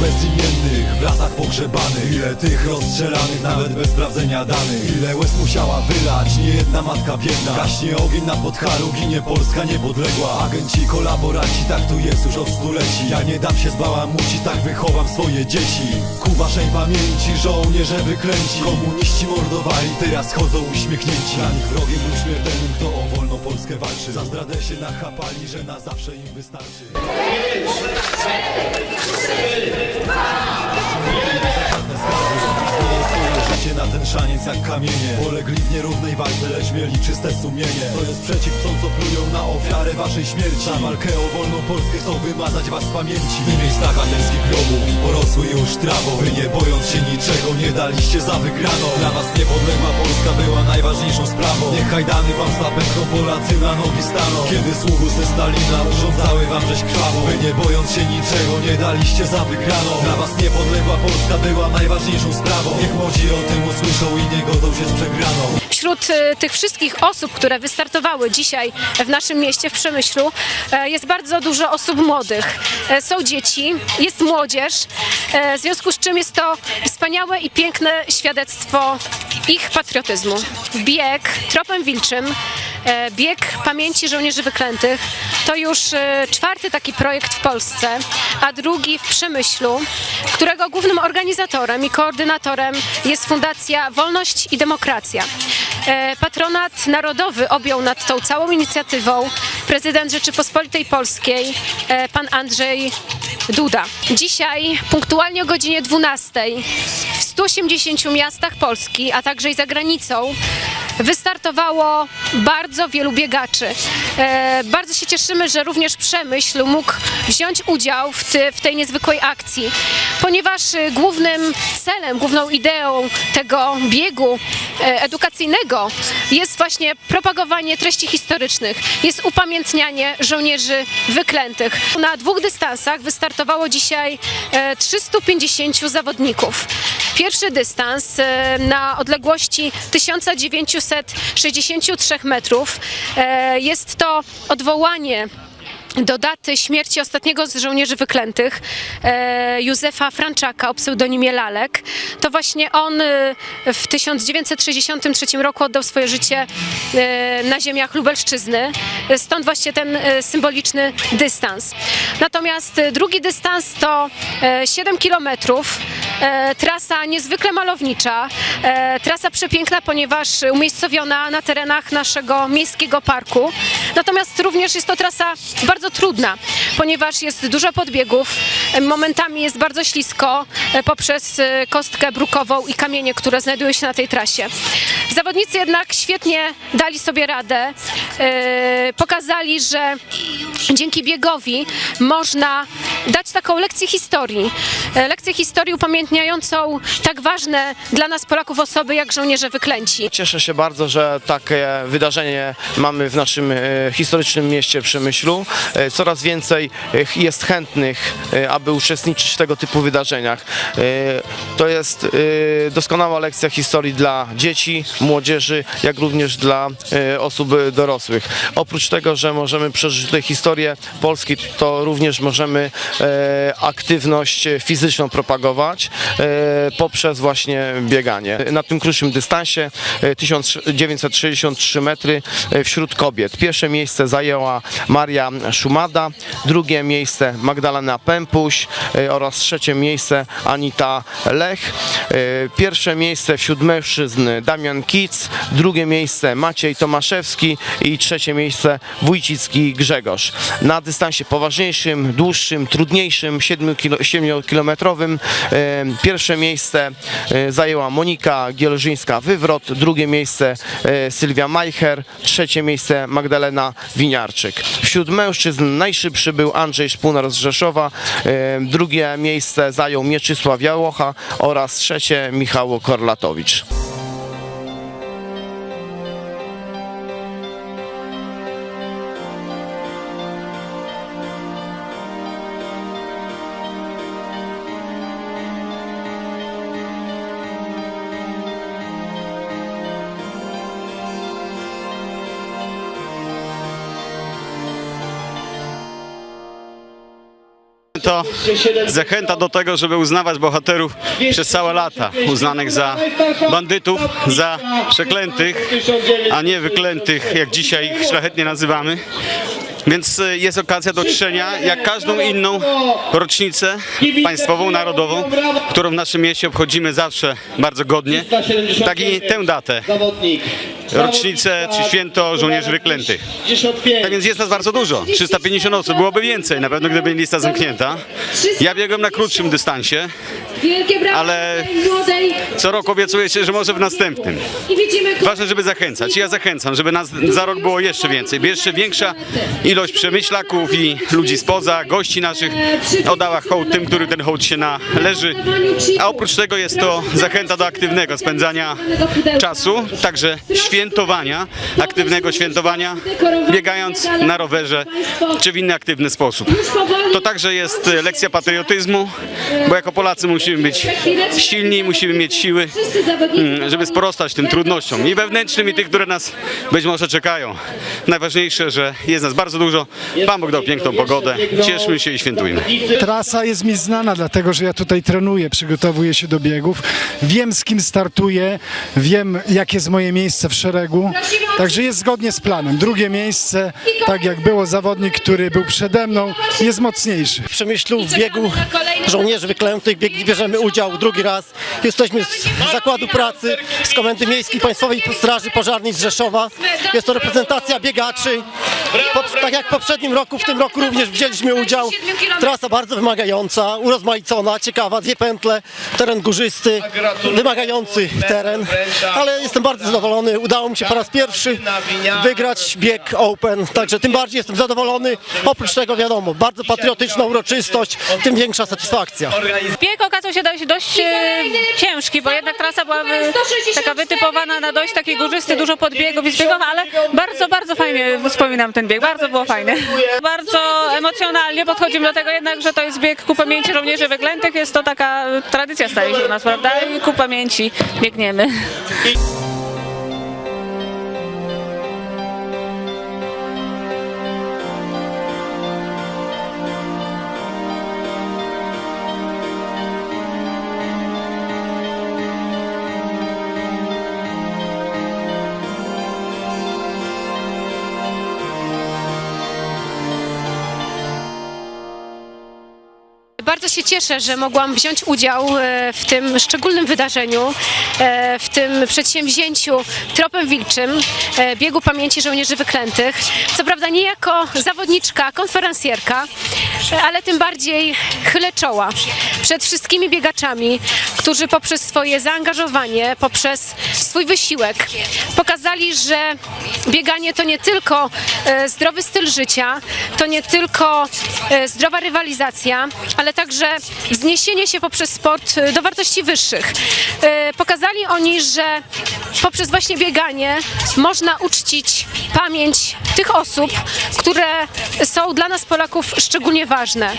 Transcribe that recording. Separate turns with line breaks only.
Bezimiennych w lasach pogrzebanych. Ile tych rozstrzelanych nawet bez sprawdzenia danych. Ile łez musiała wylać nie jedna matka biedna. Gaśnie ogień na Podhalu, ginie Polska niepodległa. Agenci, kolaboranci, tak tu jest już od stuleci. Ja nie dam się zbałamucić, tak wychowam swoje dzieci. Ku waszej pamięci żołnierze wyklęci. Komuniści mordowali, teraz chodzą uśmiechnięci. Dla nich wrogiem był śmiertelnym, kto o wolną Polskę walczy. Za zdradę się nachapali, że na zawsze im wystarczy Let's go! Swoje życie na ten szaniec jak kamienie. Polegli w nierównej walce, lecz mieli czyste sumienie. To jest przeciw tą, co plują na ofiarę waszej śmierci. Na walkę o wolną Polskę chcą wymazać was z pamięci. W miejscach ateńskich grobów porosły już trawą Wy nie bojąc się niczego, nie daliście za wygraną. Dla was niepodległa Polska była najważniejszą sprawą. Niech hajdany wam zapękną, Polacy na nogi staną. Kiedy słuchu ze Stalina urządzały wam rzeź krwawą. Wy nie bojąc się niczego, nie daliście za wygraną. Dla was niepodległa Polska była najważniejszą sprawą. Niech młodzi o tym usłyszą i nie godzą się z przegraną
Wśród e, tych wszystkich osób, które wystartowały dzisiaj w naszym mieście, w Przemyślu, e, jest bardzo dużo osób młodych. E, Są dzieci, jest młodzież, w związku z czym jest to wspaniałe i piękne świadectwo ich patriotyzmu. Bieg tropem wilczym, bieg pamięci żołnierzy wyklętych to już e, czwarty taki projekt w Polsce, a drugi w Przemyślu, którego głównym organizatorem i koordynatorem jest Fundacja Wolność i Demokracja. E, Patronat narodowy objął nad tą całą inicjatywą prezydent Rzeczypospolitej Polskiej, e, pan Andrzej Duda. Dzisiaj, punktualnie o godzinie 12, w 180 miastach Polski, a także i za granicą, wystartowało bardzo wielu biegaczy. E, bardzo się cieszymy, że również Przemyśl mógł wziąć udział w, ty, w tej niezwykłej akcji, ponieważ e, głównym celem, główną ideą tego biegu e, edukacyjnego jest właśnie propagowanie treści historycznych, jest upamiętnianie żołnierzy wyklętych. Na dwóch dystansach wystartowało dzisiaj e, 350 zawodników. Pierwszy dystans na odległości 1963 metrów e, jest to odwołanie do daty śmierci ostatniego z żołnierzy wyklętych, e, Józefa Franczaka o pseudonimie Lalek. To właśnie on e, w 1963 roku oddał swoje życie na ziemiach Lubelszczyzny. Stąd właśnie ten symboliczny dystans. Natomiast drugi dystans to e, 7 kilometrów. E, Trasa niezwykle malownicza, e, trasa przepiękna, ponieważ umiejscowiona na terenach naszego miejskiego parku. Natomiast również jest to trasa bardzo trudna, ponieważ jest dużo podbiegów, e, momentami jest bardzo ślisko e, poprzez e, kostkę brukową i kamienie, które znajdują się na tej trasie. Zawodnicy jednak świetnie dali sobie radę, pokazali, że dzięki biegowi można dać taką lekcję historii. Lekcję historii upamiętniającą tak ważne dla nas Polaków osoby jak żołnierze wyklęci.
Cieszę się bardzo, że takie wydarzenie mamy w naszym historycznym mieście Przemyślu. Coraz więcej e, jest chętnych, e, aby uczestniczyć w tego typu wydarzeniach. E, To jest doskonała lekcja historii dla dzieci, młodzieży, jak również dla osób dorosłych. Oprócz tego, że możemy przeżyć tutaj historię Polski, to również możemy aktywność fizyczną propagować poprzez właśnie bieganie. Na tym krótszym dystansie e, 1963 metry wśród kobiet. Pierwsze miejsce zajęła Maria Szumada, miejsce Magdalena Pępuś e, oraz trzecie miejsce Anita Lech. E, Pierwsze miejsce wśród mężczyzn Damian Kic, drugie miejsce Maciej Tomaszewski i trzecie miejsce Wójcicki Grzegorz. Na dystansie poważniejszym, dłuższym, trudniejszym, 7-kilometrowym e, pierwsze miejsce zajęła Monika Gielżyńska-Wywrot, drugie miejsce Sylwia Majcher, trzecie miejsce Magdalena Winiarczyk. Wśród mężczyzn najszybszy był Andrzej Szpunar z Rzeszowa, e, drugie miejsce zajął Mieczysław Jałocha oraz trzecie Michał Korlatowicz.
To zachęta do tego, żeby uznawać bohaterów przez całe lata, uznanych za bandytów, za przeklętych, a nie wyklętych, jak dzisiaj ich szlachetnie nazywamy. Więc e, jest okazja do czczenia, jak każdą inną rocznicę państwową, narodową, którą w naszym mieście obchodzimy zawsze bardzo godnie, tak i tę datę, rocznicę czy święto żołnierzy wyklętych. Tak więc jest nas bardzo dużo, 350 osób, byłoby więcej, na pewno gdyby lista zamknięta. Ja biegłem na krótszym dystansie, ale co roku obiecuję się, że może w następnym. Ważne, żeby zachęcać. Ja zachęcam, żeby nas za rok było jeszcze więcej, jeszcze większa ilość przemyślaków i ludzi spoza, gości naszych oddała hołd tym, którym ten hołd się należy. A oprócz tego jest to zachęta do aktywnego spędzania czasu, także świętowania, aktywnego świętowania, biegając na rowerze czy w inny aktywny sposób. To także jest lekcja patriotyzmu, bo jako Polacy musimy być silni, musimy mieć siły, mm, żeby sprostać tym trudnościom i wewnętrznym, i tych, które nas być może czekają. Najważniejsze, że jest nas bardzo dużo. Pan Bóg dał piękną pogodę. Cieszmy się i świętujmy.
Trasa jest mi znana, dlatego że ja tutaj trenuję, przygotowuję się do biegów. Wiem z kim startuję, wiem jak jest moje miejsce w szeregu, także jest zgodnie z planem. Drugie miejsce, tak jak było zawodnik, który był przede mną, jest mocniejszy.
w Przemyślu w biegu żołnierzy wyklętych bieg, bierzemy udział drugi raz. Jesteśmy z Zakładu Pracy, z Komendy Miejskiej Państwowej Straży Pożarnej z Rzeszowa. Jest to reprezentacja biegaczy. Tak jak w poprzednim roku, w tym roku również wzięliśmy udział. Trasa bardzo wymagająca, urozmaicona, ciekawa, dwie pętle, teren górzysty, wymagający teren, ale jestem bardzo zadowolony. Udało mi się po raz pierwszy wygrać bieg Open, także tym bardziej jestem zadowolony. Oprócz tego wiadomo, bardzo patriotyczna uroczystość, tym większa satysfakcja.
Bieg okazał się dość, dość e, ciężki, bo jednak trasa była taka wytypowana na dość taki górzysty, dużo podbiegów i zbiegów, ale bardzo, bardzo fajnie wspominam ten bieg, bardzo było fajne. Bardzo emocjonalnie podchodzimy do tego jednak, że to jest bieg ku pamięci żołnierzy wyklętych, jest to taka tradycja staje się u nas, prawda? I ku pamięci biegniemy.
Bardzo się cieszę, że mogłam wziąć udział e, w tym szczególnym wydarzeniu, e, w tym przedsięwzięciu Tropem Wilczym, e, biegu pamięci żołnierzy wyklętych. Co prawda nie jako zawodniczka, konferencjerka, ale tym bardziej chylę czoła przed wszystkimi biegaczami, którzy poprzez swoje zaangażowanie, poprzez swój wysiłek pokazali, że bieganie to nie tylko zdrowy styl życia, to nie tylko zdrowa rywalizacja, ale także wzniesienie się poprzez sport e, do wartości wyższych. E, Pokazali oni, że poprzez właśnie bieganie można uczcić pamięć tych osób, które są dla nas Polaków szczególnie ważne.